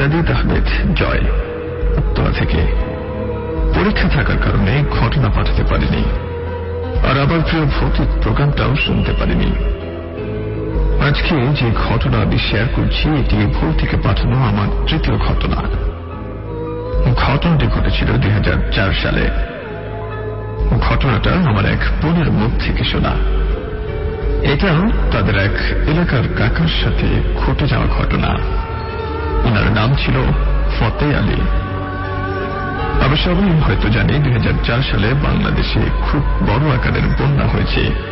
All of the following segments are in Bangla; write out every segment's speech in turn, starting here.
সাদিদ আহমেদ, জয়। উত্তরা থেকে পরীক্ষা থাকার কারণে ঘটনা পাঠাতে পারিনি। আর আবার প্রিয় ভৌতিক প্রোগ্রামটাও শুনতে পারিনি। আজকে যে ঘটনা আমি শেয়ার করছি, এটি ভুল থেকে পাঠানো আমার তৃতীয় ঘটনা। ঘটনাটি ঘটেছিল দুই হাজার চার সালে। ঘটনাটা আমার এক বোনের মুখ থেকে শোনা। এটাও তাদের এক এলাকার কাকার সাথে ঘটে যাওয়া ঘটনা। ওনার নাম ছিল ফতে আলী। আমরা সবাই হয়তো জানি, দুই সালে বাংলাদেশে খুব বড় আকারের বন্যা হয়েছে।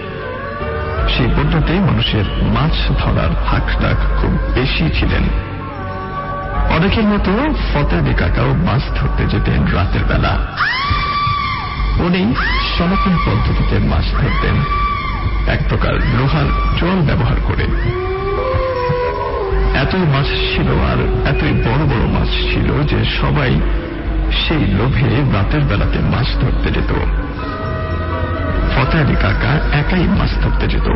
সেই বন্যাতে মানুষের মাছ ধরার হাক ডাক খুব বেশি ছিলেন। অনেকের মতো ফতেদি কাকাও মাছ ধরতে যেতেন রাতের বেলা। উনি সনাতন পদ্ধতিতে মাছ ধরতেন। এক প্রকার লোহার জল ব্যবহার করে। এতই মাছ ছিল আর এতই বড় বড় মাছ ছিল যে সবাই সেই লোভে রাতের বেলাতে মাছ ধরতে যেত। ফতে কাকা একাই মাছ ধরতে যেত।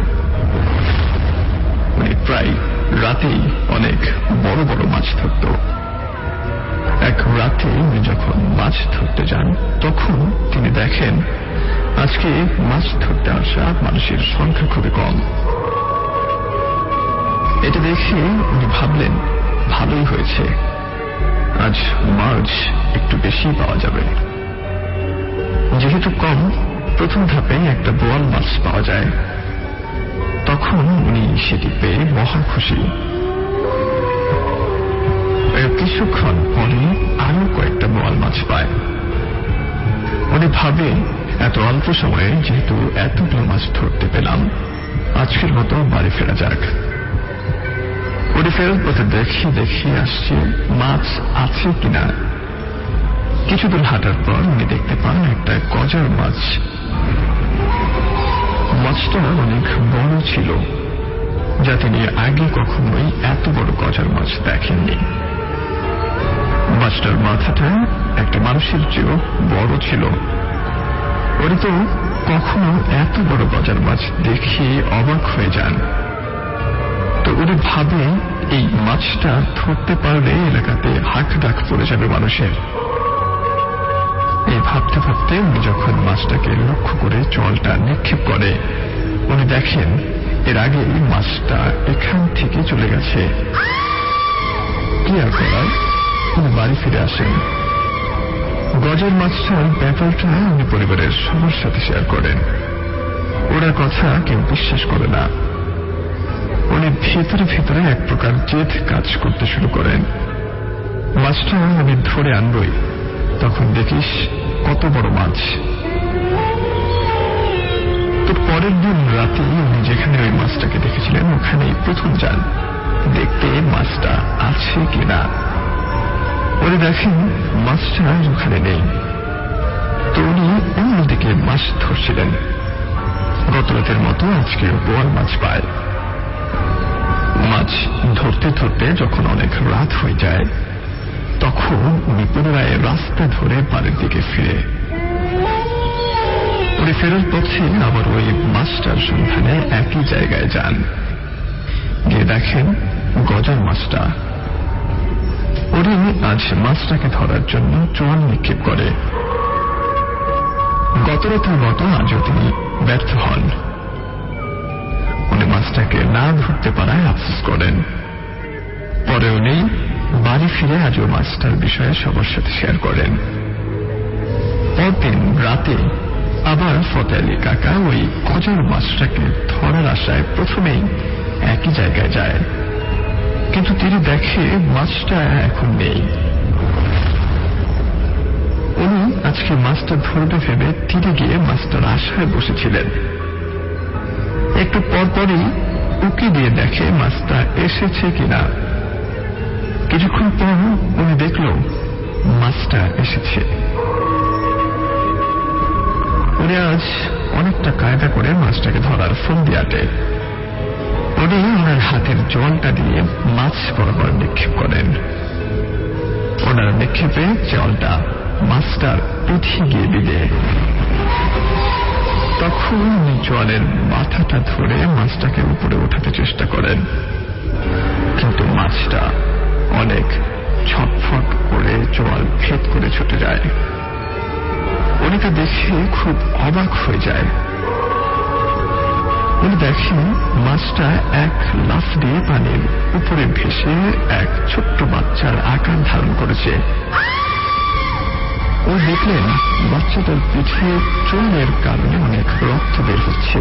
উনি প্রায় রাতেই অনেক বড় বড় মাছ ধরত। এক রাতে উনি যখন মাছ ধরতে যান, তখন তিনি দেখেন আজকে মাছ ধরতে আসা মানুষের সংখ্যা খুবই কম। দেখে উনি ভাবলেন, ভালোই হয়েছে। আজ মাছ একটু বেশি পাওয়া যাবে। যেহেতু কম, প্রথম ধাপে একটা বোয়াল মাছ পাওয়া যায়। তখন উনি সেটি পেয়ে মহা খুশি। কিছুক্ষণ পরে আরও কয়েকটা বোয়াল মাছ পায়। উনি ভাবে এত অল্প সময়ে যেহেতু এতগুলো মাছ ধরতে পেলাম, আজকের মতো বাড়ি ফেরা যাক। উনি ফেরত পথে দেখি দেখি আসছে। মাছ আছে কিনা? কিছুদূর হাঁটার পর উনি দেখতে পান একটা গজার মাছ। মাছটা অনেক বড় ছিল, যা তিনি আগে কখনোই এত বড় গজার মাছ দেখেননি। মাছটার মাথাটা একটা মানুষের চেয়েও বড় ছিল। উনি তো কখনো এত বড় গজার মাছ দেখে অবাক হয়ে যান। তো উনি ভাবে এই মাছটা ধরতে পারলে এলাকাতে হাক ডাক পড়ে যাবে মানুষের। এই ভাবতে ভাবতে উনি যখন মাছটাকে লক্ষ্য করে জলটা নিক্ষেপ করে, উনি দেখেন এর আগে মাছটা এখান থেকে চলে গেছে। কি আর করার উনি বাড়ি ফিরে আসেন। গজের মাছটার ব্যাপারটা উনি পরিবারের সবার সাথে শেয়ার করেন। ওরা কথা কেউ বিশ্বাস করে না। উনি ভেতরে ভেতরে এক প্রকার জেদ কাজ করতে শুরু করেন। মাছটা আমি ধরে আনবই। তখন দেখিস কত বড় মাছ। তো পরের দিন রাতে উনি যেখানে ওই মাছটাকে দেখেছিলেন, ওখানেই প্রথম যান। দেখতে মাছটা আছে কিনা। উনি দেখেন, মাছটা ওখানে নেই। তো উনি অন্যদিকে মাছ ধরছিলেন। গত রাতের মতো আজকে বোয়াল মাছ পায়। মাছ ধরতে ধরতে যখন অনেক রাত হয়ে যায়, তখন উনি পুনরায় রাস্তা ধরে বাড়ির দিকে ফিরে। উনি ফেরার পথে আবার ওই মাছটার সন্ধানে একই জায়গায় যান। গিয়ে দেখেন গজার মাছটা। উনি আজ মাছটাকে ধরার জন্য চোয়াল নিক্ষেপ করে। গত রাতের মতো আজও তিনি ব্যর্থ হন। মাছটাকে না ধরতে পারায় আফসোস করেন। পরে উনি বাড়ি ফিরে আজও মাছটার বিষয়ে সবার সাথে শেয়ার করেন। পরদিন রাতে আবার ফতে আলী কাকা ওই খোঁজার মাছটাকে ধরার আশায় প্রথমেই একই জায়গায় যায়। কিন্তু তিনি দেখে মাছটা এখন নেই। উনি আজকে মাছটা ধরবে ভেবে তীরে গিয়ে মাছটার আশায় বসেছিলেন। একটু পরপরই উকি দিয়ে দেখে মাছটা এসেছে কিনা। কিছুক্ষণ পর উনি দেখল মাছটা এসেছে। উনি আজ অনেকটা কায়দা করে মাছটাকে ধরার ফন্দি আটে। উনি ওনার হাতের জলটা দিয়ে মাছ বরাবর নিক্ষেপ করেন। ওনার নিক্ষেপে জলটা মাছটার পিঠে গিয়ে বিদে তখন জলের মাথাটা ধরে মাছটাকে উপরে ওঠাতে চেষ্টা করেন। কিন্তু মাছটা অনেক ছটফট করে চোয়াল ভেদ করে ছুটে যায়। তা দেখে খুব অবাক হয়ে যায়। উনি দেখেন মাছটা এক লাফ দিয়ে পানির উপরে ভেসে এক ছোট্ট বাচ্চার আকার ধারণ করেছে। ও দেখলেন বাচ্চাটার পিঠে চুলের কারণে অনেক রক্ত বের হচ্ছে।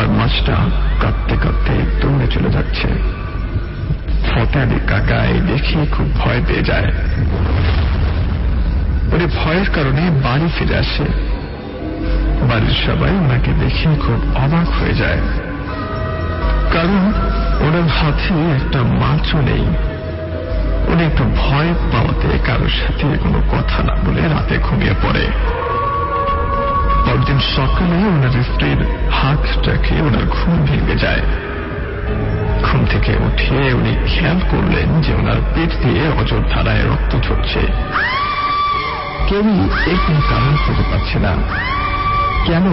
আর মাছটা কাঁদতে কাঁদতে দৌড়ে চলে যাচ্ছে। ফতালি কাকা এই দেখে খুব ভয় পেয়ে যায়। ওরে ভয়ের কারণে বাড়ি ফিরে আসে। বাড়ির সবাই ওনাকে দেখে খুব অবাক হয়ে যায়। কারণ ওনার হাতে একটা মাছও নেই। উনি একটু ভয় পাওয়াতে কারোর সাথে কোনো রাতে ঘুমিয়ে পড়ে। পরদিন সকালে ওনার স্ত্রীর হাতটাকে ওনার ঘুম ভেঙে যায়। ঘুম থেকে উঠে উনি খেয়াল করলেন যে ওনার পেট দিয়ে অজর ধারায় রক্ত ঝরছে। কেউই এর কোনো কারণ খুঁজে পাচ্ছে না। কেন?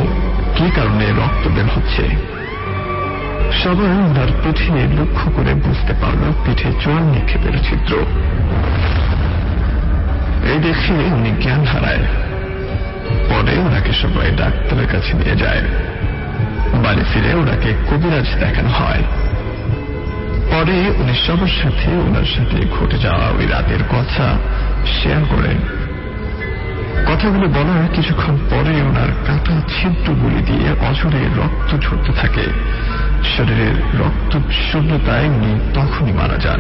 কি কারণে রক্ত বের হচ্ছে? সবাই ওনার পিঠে লক্ষ্য করে বুঝতে পারল, পিঠে চোর নিক্ষেপের চিত্র এই দেখে উনি জ্ঞান হারায়। পরে ওনাকে সবাই ডাক্তারের কাছে নিয়ে যায়। বাড়ি ফিরে ওনাকে কবিরাজ দেখানো হয়। পরে উনি সবার সাথে ওনার সাথে ঘটে যাওয়া ওই রাতের কথা শেয়ার করেন। কথাগুলো বলার কিছুক্ষণ পরে ওনার কাটা ছিদ্রগুলি দিয়ে অজরে রক্ত ঝরতে থাকে। শরীরের রক্ত শূন্যতায় উনি তখনই মারা যান।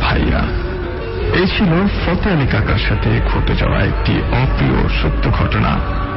ভাইয়া এই ছিল ফতে আলী কাকার সাথে ঘটে যাওয়া একটি অপ্রিয় সত্য ঘটনা।